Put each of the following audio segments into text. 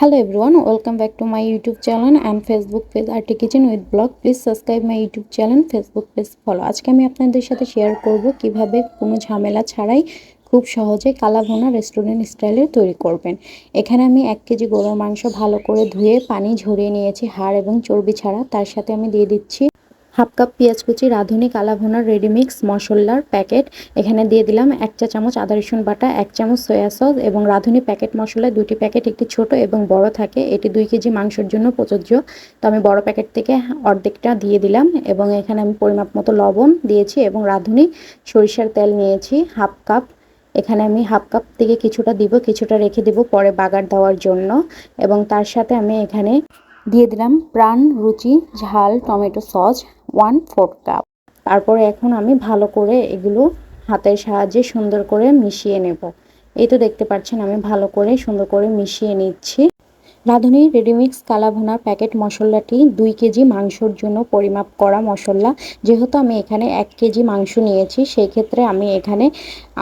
Hello everyone welcome back to my YouTube channel and Facebook page R T kitchen with blog please subscribe my YouTube channel Facebook page follow আজকে আমি আপনাদের সাথে share করব কীভাবে কোনো ঝামেলা ছাড়াই খুব সহজে কালাভোনা রেস্টুরেন্ট স্টাইলে তৈরি করবেন। এখানে আমি এক কেজি গরুর মাংস ভালো করে ধুয়ে পানি ঝরিয়ে নিয়েছি, হাড় এবং চর্বি ছাড়া। তার সাথে আমি দিয়ে দিচ্ছি হাফ কাপ পেঁয়াজ কুচি, রাঁধুনি কালা ভুনার রেডিমিক্স, মশলার প্যাকেট। এখানে দিয়ে দিলাম এক চা চামচ আদা, রসুন বাটা, এক চামচ সয়া সস এবং রাঁধুনি প্যাকেট মশলা দুটি প্যাকেট একটি ছোট এবং বড় থাকে। এটি দুই কেজি মাংসের জন্য প্রযোজ্য। তো আমি বড় প্যাকেট থেকে অর্ধেকটা দিয়ে দিলাম এবং এখানে আমি পরিমাপ মতো লবণ দিয়েছি এবং রাঁধুনি, সরিষার তেল নিয়েছি হাফ কাপ। এখানে আমি হাফ কাপ থেকে কিছুটা দিব, কিছুটা রেখে দিব পরে বাগার দেওয়ার জন্য এবং তার সাথে আমি এখানে দিয়ে দিলাম প্রাণ, রুচি, ঝাল, tomato sauce one four cup তারপরে এখন আমি ভালো করে এগুলো হাতের সাহায্যে সুন্দর করে মিশিয়ে নেব। এই তো দেখতে পাচ্ছেন আমি ভালো করে সুন্দর করে মিশিয়ে নিচ্ছি। রাঁধুনি রেডিমিক্স কালাভুনার প্যাকেট মশলাটি দুই কেজি মাংসর জন্য পরিমাপ করা মশলা। যেহেতু আমি এখানে এক কেজি মাংস নিয়েছি, সেই ক্ষেত্রে আমি এখানে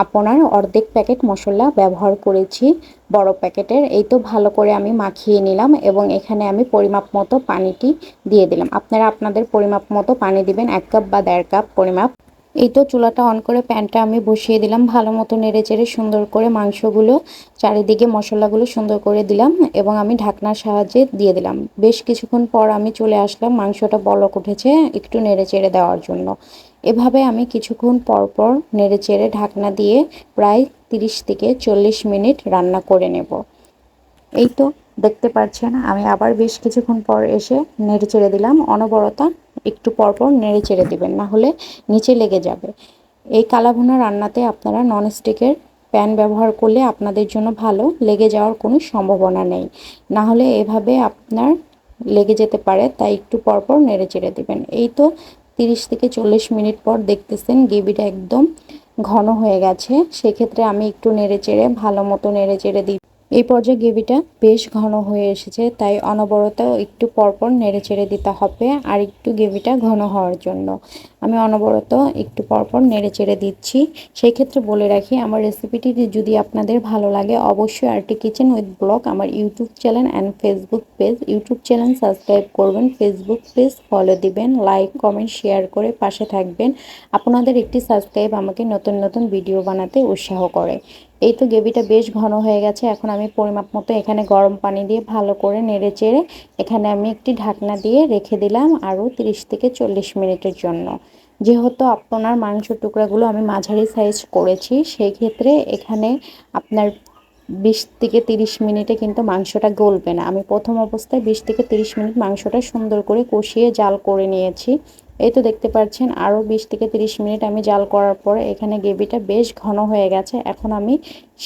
আপনার অর্ধেক প্যাকেট মশলা ব্যবহার করেছি বড় প্যাকেটের। এই তো ভালো করে আমি মাখিয়ে নিলাম এবং এখানে আমি পরিমাপ মতো পানিটি দিয়ে দিলাম। আপনারা আপনাদের পরিমাপ মতো পানি দিবেন, এক কাপ বা দেড় কাপ পরিমাপ। এই তো চুলাটা অন করে প্যানটা আমি বসিয়ে দিলাম, ভালো মতো নেড়ে চেড়ে সুন্দর করে মাংসগুলো চারিদিকে মশলাগুলো সুন্দর করে দিলাম এবং আমি ঢাকনার সাহায্যে দিয়ে দিলাম। বেশ কিছুক্ষণ পর আমি চলে আসলাম, মাংসটা বলক উঠেছে একটু নেড়ে চেড়ে দেওয়ার জন্য। এভাবে আমি কিছুক্ষণ পর পর নেড়ে চেড়ে ঢাকনা দিয়ে প্রায় তিরিশ থেকে চল্লিশ মিনিট রান্না করে নেব। এই তো দেখতে পাচ্ছেন, আমি আবার বেশ কিছুক্ষণ পর এসে নেড়ে চেড়ে দিলাম। অনবরতা একটু পরপর নেড়ে চেড়ে দিবেন, না হলে নিচে লেগে যাবে। এই কালাভুনা রান্নাতে আপনারা ননস্টিকের প্যান ব্যবহার করলে আপনাদের জন্য ভালো, লেগে যাওয়ার কোনো সম্ভাবনা নেই। না হলে এভাবে আপনার লেগে যেতে পারে, তাই একটু পরপর নেড়ে চেড়ে দেবেন। এই তো তিরিশ থেকে চল্লিশ মিনিট পর দেখতেছেন গ্রেভিটা একদম ঘন হয়ে গেছে। সেক্ষেত্রে আমি একটু নেড়ে চেড়ে, ভালো মতো নেড়ে চেড়ে দিই। এই পর্যায়ে গ্রেভিটা বেশ ঘন হয়ে এসেছে, তাই অনবরত একটু পরপর নেড়ে চেড়ে দিতে হবে আর একটু গ্রেভিটা ঘন হওয়ার জন্য। আমি অনবরত একটু পরপর নেড়ে চেড়ে দিচ্ছি। সেই ক্ষেত্রে বলে রাখি, আমার রেসিপিটি যদি আপনাদের ভালো লাগে, অবশ্যই আরটি কিচেন উইথ ব্লগ, আমার YouTube channel and Facebook page. YouTube channel subscribe করবেন, ফেসবুক পেজ ফলো দিবেন, লাইক, কমেন্ট, শেয়ার করে পাশে থাকবেন। আপনাদের একটি সাবস্ক্রাইব আমাকে নতুন নতুন ভিডিও বানাতে উৎসাহ করে। এই তো গ্রেভিটা বেশ ঘন হয়ে গেছে। এখন আমি পরিমাপ মতো এখানে গরম পানি দিয়ে ভালো করে নেড়ে চেড়ে এখানে আমি একটি ঢাকনা দিয়ে রেখে দিলাম আরও 30 থেকে চল্লিশ মিনিটের জন্য। যেহেতু আপনার মাংস টুকরাগুলো আমি মাঝারি সাইজ করেছি সেই ক্ষেত্রে এখানে আপনার বিশ থেকে তিরিশ মিনিটে কিন্তু মাংসটা গলবে না। আমি প্রথম অবস্থায় বিশ থেকে তিরিশ মিনিট মাংসটা সুন্দর করে কষিয়ে জাল করে নিয়েছি। এই তো দেখতে পাচ্ছেন আরও বিশ থেকে তিরিশ মিনিট আমি জাল করার পরে এখানে গ্রেভিটা বেশ ঘন হয়ে গেছে। এখন আমি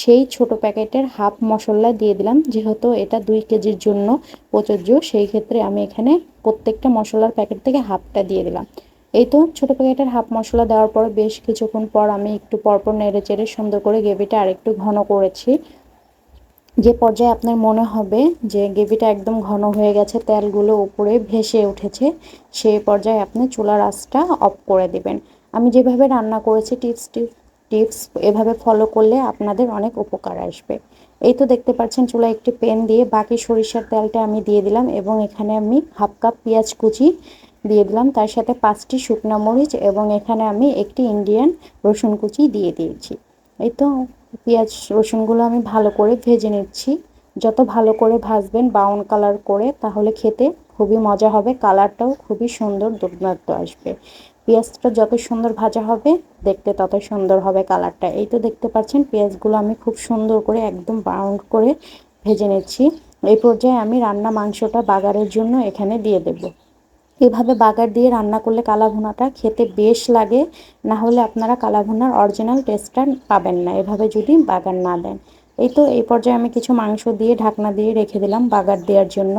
সেই ছোট প্যাকেটের হাফ মশলা দিয়ে দিলাম, যেহেতু এটা দুই কেজির জন্য প্রযোজ্য, সেই ক্ষেত্রে আমি এখানে প্রত্যেকটা মশলার প্যাকেট থেকে হাফটা দিয়ে দিলাম। এই তো ছোটো প্যাকেটের হাফ মশলা দেওয়ার পর বেশ কিছুক্ষণ পর আমি একটু পরপর নেড়ে চেড়ে সুন্দর করে গ্রেভিটা আরেকটু ঘন করেছি। যে পর্যায়ে আপনার মনে হবে যে গ্রেভিটা একদম ঘন হয়ে গেছে, তেলগুলো উপরে ভেসে উঠেছে, সেই পর্যায়ে আপনি চুলার আঁচটা অফ করে দিবেন। আমি যেভাবে রান্না করেছি টিপস টিপস টিপস এভাবে ফলো করলে আপনাদের অনেক উপকার আসবে। এই তো দেখতে পাচ্ছেন চুলা একটি পেন দিয়ে বাকি সরিষার তেলটা আমি দিয়ে দিলাম এবং এখানে আমি হাফ কাপ পেঁয়াজ কুচি দিয়ে দিলাম। তার সাথে পাঁচটি শুকনো মরিচ এবং এখানে আমি একটি ইন্ডিয়ান রসুন কুচি দিয়ে দিয়েছি। এই তো পেঁয়াজ রসুনগুলো আমি ভালো করে ভেজে নিচ্ছি। যত ভালো করে ভাজবেন ব্রাউন কালার করে, তাহলে খেতে খুবই মজা হবে কালারটাও খুবই সুন্দর, দুর্দান্ত আসবে। পেঁয়াজটা যত সুন্দর ভাজা হবে, দেখতে তত সুন্দর হবে কালারটা এই তো দেখতে পাচ্ছেন, পেঁয়াজগুলো আমি খুব সুন্দর করে একদম ব্রাউন করে ভেজে নিচ্ছি। এই পর্যায়ে আমি রান্না মাংসটা বাগারের জন্য এখানে দিয়ে দেবো। এভাবে বাগার দিয়ে রান্না করলে কালা ভুনাটা খেতে বেশ লাগে। না হলে আপনারা কালা ভুনার অরিজিনাল টেস্টটা পাবেন না, এভাবে যদি বাগার না দেন। এই তো, এই পর্যায়ে আমি কিছু মাংস দিয়ে ঢাকনা দিয়ে রেখে দিলাম বাগার দেওয়ার জন্য।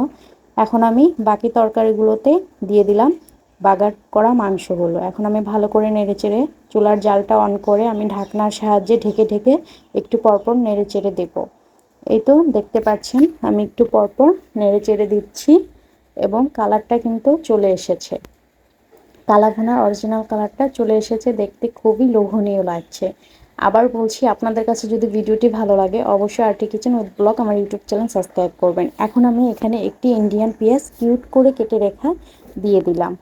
এখন আমি বাকি তরকারিগুলোতে দিয়ে দিলাম বাগার করা মাংসগুলো। এখন আমি ভালো করে নেড়ে চেড়ে চুলার জালটা অন করে আমি ঢাকনার সাহায্যে ঢেকে ঢেকে একটু পরপর নেড়ে চেড়ে দেবো। এই তো, দেখতে পাচ্ছেন, আমি একটু পরপর নেড়ে চেড়ে দিচ্ছি। এবং কালারটা কিন্তু চলে এসেছে। কালাভুনার অরিজিনাল কালারটা চলে এসেছে, দেখতে খুবই লোভনীয় লাগছে। আবার বলছি, আপনাদের কাছে যদি ভিডিওটি ভালো লাগে, অবশ্যই আরটি কিচেন উইথ ব্লগ আমার ইউটিউব চ্যানেল সাবস্ক্রাইব করবেন। এখন আমি এখানে একটি ইন্ডিয়ান পেঁয়াজ কিউট করে কেটে রেখা দিয়ে দিলাম।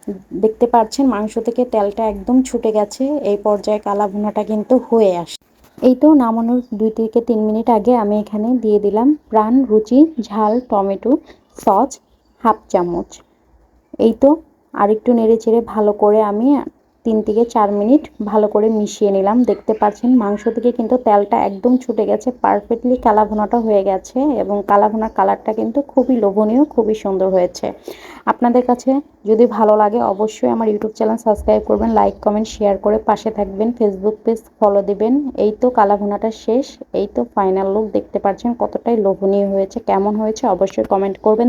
দেখতে পাচ্ছেন, মাংস থেকে তেলটা একদম ছুটে গেছে। এই পর্যায়ে কালা ভুনাটা কিন্তু হয়ে আসে, এই তো নামানোর দুই থেকে তিন মিনিট আগে আমি এখানে দিয়ে দিলাম প্রাণ, রুচি, ঝাল, টমেটো, সস হাফ চামচ। এই তো, আরেকটু নেড়ে চেড়ে ভালো করে আমি তিন থেকে চার মিনিট ভালো করে মিশিয়ে নিলাম। দেখতে পাচ্ছেন মাংস থেকে কিন্তু তেলটা একদম ছুটে গেছে পারফেক্টলি কালাভোনাটা হয়ে গেছে এবং কালাভুনার কালারটা কিন্তু খুবই লোভনীয়, খুবই সুন্দর হয়েছে। আপনাদের কাছে যদি ভালো লাগে অবশ্যই আমার ইউটিউব চ্যানেল সাবস্ক্রাইব করবেন, লাইক, কমেন্ট, শেয়ার করে পাশে থাকবেন ফেসবুক পেজ ফলো দিবেন। এই তো কালাভোনাটা শেষ, এই তো ফাইনাল লুক দেখতে পাচ্ছেন কতটাই লোভনীয় হয়েছে, কেমন হয়েছে অবশ্যই কমেন্ট করবেন।